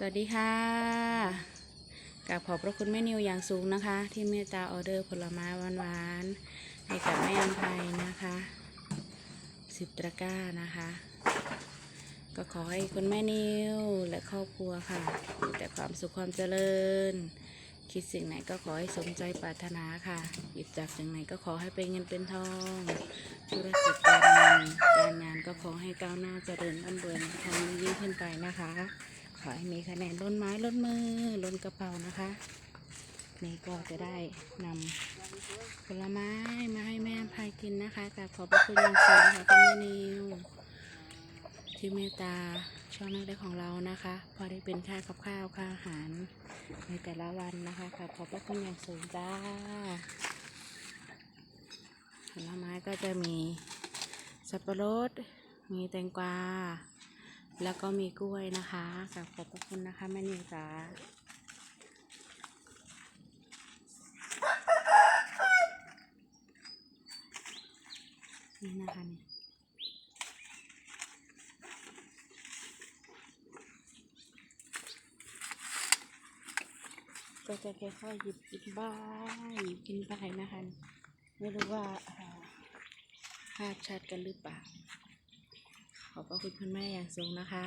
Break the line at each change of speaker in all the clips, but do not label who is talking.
สวัสดีค่ะกับขอบพระคุณแม่นิวอย่างสูงนะคะ ที่เมตตาออเดอร์ผลไม้หวานๆให้กับแม่อัมภัยนะคะสิบตะกร้านะคะ ก็ขอให้คุณแม่นิวและครอบครัวค่ะมีแต่ความสุขความเจริญ คิดสิ่งไหนก็ขอให้สมใจปรารถนาค่ะหยิบจากสิ่งไหนก็ขอให้เป็นเงินเป็นทองธุรกิจการเงินการงานก็ขอให้ก้าวหน้าเจริญร่ำรวยทางยิ่งขึ้นไปนะคะ ขอให้มีคะแนนล้นไม้ล้นมือล้นกระเป๋านะคะ นี่ก็จะได้นำผลไม้มาให้แม่พายกินนะคะกราบขอบพระคุณอย่างสูงค่ะคุณแม่นิวที่เมตตาช่องนักได้ของเรานะคะ พอได้เป็นค่ากับข้าวค่าอาหารในแต่ละวันนะคะกราบขอบพระคุณอย่างสูงจ้าผลไม้ก็จะมีสับปะรด มีแตงกวา แล้วก็มีกล้วยนะคะกราบขอบพระคุณนะคะแม่นิวจ้านี่นะคะนี่ก็จะค่อยๆหยิบกินบ้างหยิบกินไปนะคะ ไม่รู้ว่าภาพชัดกันหรือเปล่า อบพระคุณคุณแม่อย่างสูงนะคะ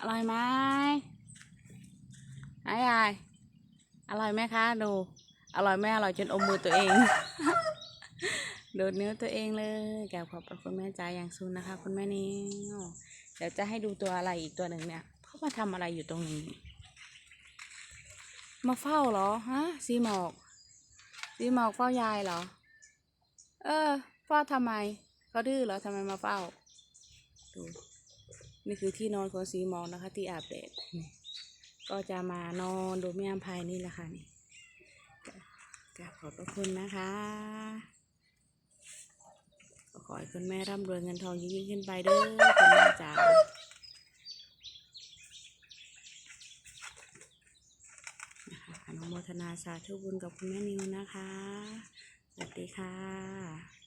อร่อยไหมไอ้ยายอร่อยไหมคะ ดู อร่อยไหมอร่อยจนอมมือตัวเอง โดดเนื้อตัวเองเลยแกบขอบพระคุณแม่จ๋าอย่างสูงนะคะ คุณแม่นิวเดี๋ยวจะให้ดูตัวอะไรอีกตัวหนึ่งเนี่ยเขามาทำอะไรอยู่ตรงนี้ มาเฝ้าเหรอฮะซีหมอกซีหมอกเฝ้ายายเหรอ เออเฝ้าทำไมเขาดื้อเหรอทำไมมาเฝ้าดูนี่คือที่นอนของสีหมอกนะคะ ที่อาบแดดก็จะมานอนดูแม่อภัยนี่แหละค่ะนี่กราบขอบพระคุณนะคะ ให้คุณแม่ร่ำรวยเงินทองยิ่งๆขึ้นไปเด้อคุณแม่จ๋านะคะอนุโมทนาสาธุบุญกับคุณแม่นิวนะคะ สวัสดีค่ะ